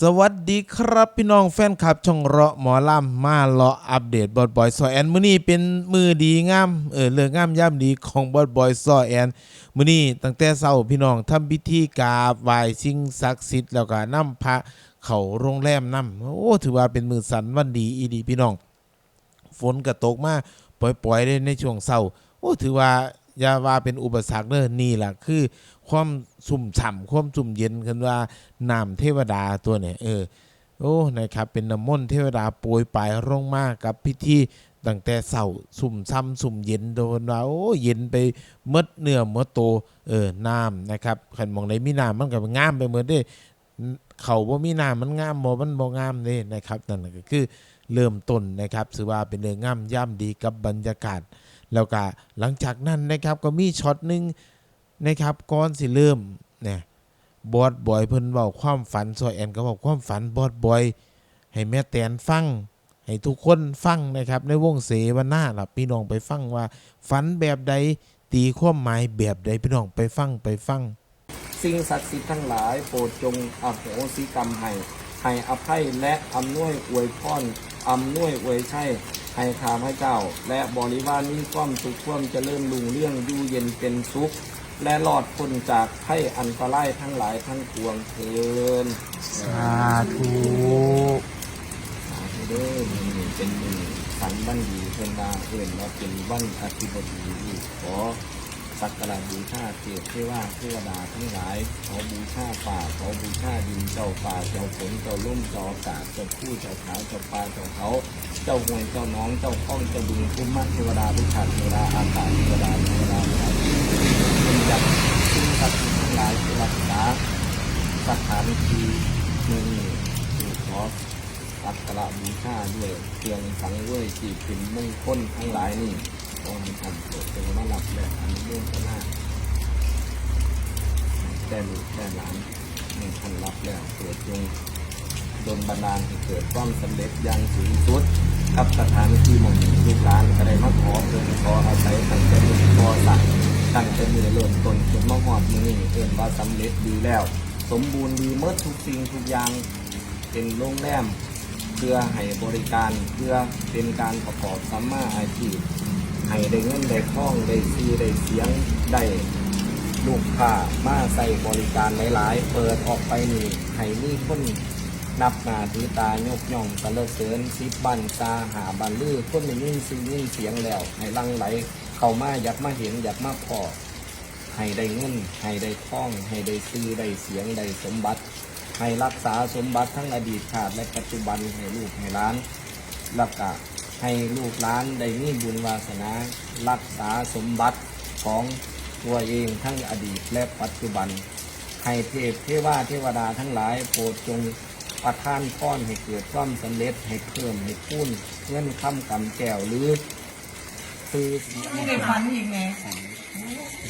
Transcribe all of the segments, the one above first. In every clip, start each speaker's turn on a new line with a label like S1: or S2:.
S1: สวัสดีครับพี่น้องแฟนคลับ ช่องเราะหมอลำมาเลาะอัปเดตบอดบอยซอแอนมื้อนี้เป็นมือดีงามเออเรื่องงามย่ำดีของบอดบอยซอแอนมื้อนี้ตั้งแต่เช้าพี่น้องทำพิธีกราบไหว้สิ่งศักดิ์สิทธิ์แล้วก็นำพระเข้าโรงแรมนำโอ้ถือว่าเป็นมือสันวันดีอีดีพี่น้อง ฝนก็ตกมาปล่อยๆได้ในช่วงเช้าโอ้ถือว่า อย่าว่าเป็นอุปสรรคเด้อนี่ล่ะคือ ความสุ่มฉ่ำความสุ่มเย็นกันว่าน้ำเทวดาตัวเนี่ยเออโอ้นะครับเป็นน้ำมนต์เทวดาโปรยปลายลงมากกับพิธีตั้งแต่เสาสุ่มซ้ำสุ่มเย็นโดนว่าโอ้เย็นไปเมดเนื้อเมดโตเออน้ำนะครับขันมองในมีน้ำมันก็งามไปเหมือนได้เขาบ่มีน้ำมันงามบ่มันบ่งามเด้นะครับนั่นก็คือเริ่มต้นนะครับถือว่าเป็นเรื่องงามย่ำดีกับบรรยากาศ แล้วก็หลังจากนั้นนะครับก็มีช็อตหนึ่งนะครับก่อนสิเริ่มเนี่ยบอดบอยเพิ่นเว้าความฝันซอยแอนก็บอกความฝันบอดบอย ให้แม่แตนฟัง ให้ทุกคนฟังนะครับ ในวงเสวนาล่ะพี่น้องไปฟังว่าฝันแบบใดตีความหมายแบบใดพี่น้องไปฟังไปฟัง
S2: สิ่งศักดิ์สิทธิ์ทั้งหลายโปรดจงอโหสิกรรมให้ให้อภัยและอำนวยอวยพรอำนวยอวยชัย ให้ข้าพเจ้า และบริวารมีความสุขความเริ่มลุงเรื่องอยู่เย็นเป็นสุข และหลอดพ้นจากภัยอันตรายทั้งหลายทั้งปวงเทิน
S1: สาธุ
S2: สาธุเด้อนี้เป็นมือสันวันดีเพิ่นาเอื่นว่าเป็นวันอาทิตย์ดีขอ สักการะบูชาเทพเทว่าเทวดาทั้งหลายขอบูชาป่าขอบูชาดินเจ้าป่าเจ้าฝนเจ้าล่มเจ้าอากาศเจ้าผู้เจ้าขาวเจ้าปลาเจ้าเขาเจ้าห่วยเจ้าน้องเจ้าข้องเจ้าบึงคุ้มมัดเทวดาทุกขัดเทวดาอากาศเทวดาเทวดาทั้งหลาเป็นจักสิ่งศักดิ์ทั้งหลายที่รักษาสถานที่นี้ขอสักการะบูชาด้วยเครื่องสังเวยที่เป็นมงคลทั้งหลายนี่ ขอให้ท่านโปรดจงมารับและอนุโมทนาแต่ลูกแต่หลานห้ท่านรับแล้วโปรดจงโดลบันดาลให้เกิดความสำเร็จอย่างสูงสุดกับสถานที่มองนี้ลูกหลานก็ได้มาขอเกินขออาศัยตั้งแต่มือพอสั่งตั้งแต่มือเริ่มต้นจนมาหอดมือเอินว่าสำเร็จดีแล้ว สมบูรณ์ดีเมื่อทุกสิ่งทุกอย่างเป็นโรงแรมเพื่อให้บริการเพื่อเป็นการประกอบสัมมาอาชีพ ให้ได้เงินได้ทองได้ซีได้เสียงได้ลูกค้ามาใส่บริการหลายๆ เปิดออกไปนี่ให้มีคนนับหนาถือตายกย่องตะเลิศเสริญสิบบันตาหาบันลือคนได้ยินซียินเสียงแล้ว ให้ลังไหลเข้ามาอยากมาเห็นอยากมาพอให้ได้เงินให้ได้ทอง ให้ได้ซื้อได้เสียงได้สมบัติ ให้รักษาสมบัติทั้งอดีตชาติและปัจจุบันให้ลูกให้หล้านแล้วก็ ให้ลูกหลานได้มีบุญวาสนา รักษาสมบัติของตัวเองทั้งอดีตและปัจจุบัน ให้เทพเทวาเทวดาทั้งหลายโปรดจงประทานพรให้เกิดความสำเร็จให้เพิ่มให้พูนเงื่อนคำกำแก้วหรือซื้อ
S3: ไม่ได้ฝันอีกไง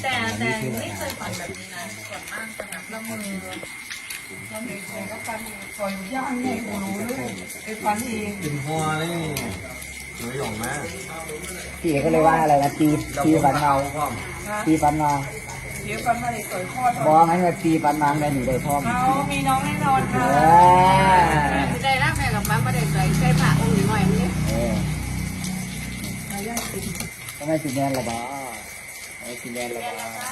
S4: แต่แต่ไม่เคยฝันแบบนี้นะส่วนมากจะแบบละเมอ
S3: ตอนเด็กๆก็ฝันอีกปล่อยย่างไงกูรู้เลยไอ้ฝันเอีก
S2: กินหัวนี่ห นูหยองมาก
S5: พี่เอกก็เลยว่าอะไรนะตีตีฟัน
S2: เทาพร้อม
S5: ตีฟันมา
S3: เดี๋ยวฝันมาอีกต่อยพ่อ
S5: บอกงั้นว่าตีฟันมาแม่หนูได้พร้อม
S3: เขามีน้องแน่นอน
S5: เอ
S3: ค่ะ
S5: อ
S4: ใจรักแม่กับบ้าไม่ได้ใจใช้ผ้าองค์หน่อยมันนี่
S5: เออทำไมสีแดงล่ะบ้าทำไมสีแดงล่ะบ้า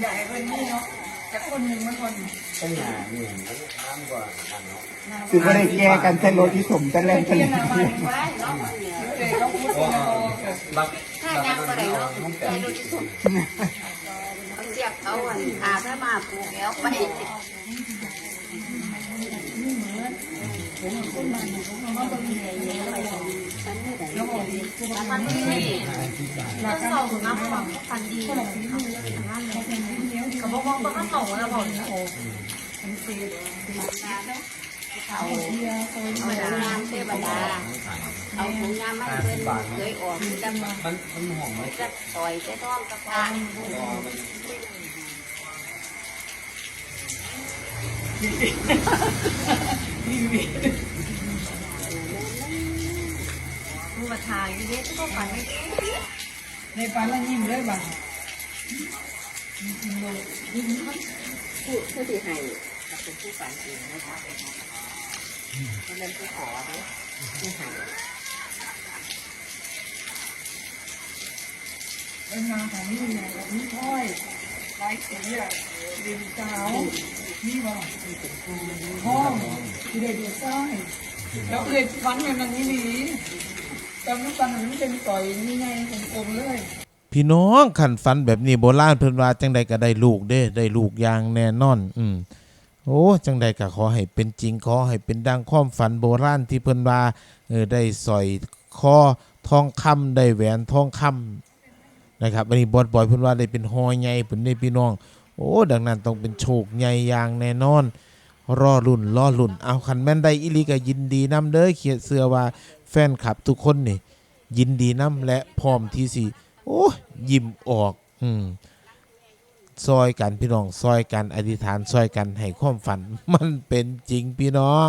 S3: อยากให้เป็นนี่เนาะ แต่คนหนึ่งมันคน
S2: ต้องหาหนึ่งแล้วน้ำกว่าอันเนาะ
S5: คือก็ได้แก้กันเส้นรถที่สมกันเล่นกัน
S3: เพี้
S5: เลย
S3: นมาหนึ่งไว้
S4: เนาะมันเนี่ย
S3: เด็กก็พูดกันโต
S2: บัก
S4: ถ้ายังก็ได้เนาะใจดูที่สุดเขาเสียบเขาอะอาถ้ามาปลูกแล้วไป เขาบอกว่าเขาโตแล้วบอกโอ้เอาเอางานเทวดาเอาผงงานมาเพิ่นเคยออกจะ
S2: มันมันหอมไหม
S4: จะต่อยจะต้องกระพาน ผู้มาถ่ายเยอะก็ฝันไม่
S3: ในฝันแล้วยิ้มเลยบ้าง
S4: พูดเพื่อที่ให้เป็นผู้ฝันเองนะคะเพราะนั้นผู้ขอเนี่ยผู้ใหา
S3: เป็นนางของนี่ไงแบบนี้ค่อยไลายสีอะดินขา นี่ว่าห้องที่ได้ดูใต้แล้วเลยฟันกันอย่างนี้ดีตอนนั้นฟันมันเป็นต่อยนี่ไงกลมๆเลย
S1: พี่น้องขันฝันแบบนี้โบราณเพิ่นว่าจังใดก็ได้ลูกเด้ ได้ลูกอย่างแน่นอน อืมโอ้จังใดก็ขอให้เป็นจริงขอให้เป็นดังความฝันโบราณที่เพิ่นว่าเออได้สอยคอทองคำได้แหวนทองคำนะครับอันนี้บอดบอยเพิ่นว่าได้เป็นหอใหญ่เพิ่นได้พี่น้อง โอ้ดังนั้นต้องเป็นโชคใหญ่อย่างแน่นอนรอรุ่นรอรุ่นเอาคันแม่นได้อิลีก็ยินดีนํเด้อเขียนเสื้อว่าแฟนคลับทุกคนนี่ยินดีนํและพร้อมที่สิโอ้ยยิ้มออกอืมซอยกันพี่น้องซอยกันอธิษฐานซอยกันให้ความฝัน มันเป็นจริงพี่น้อง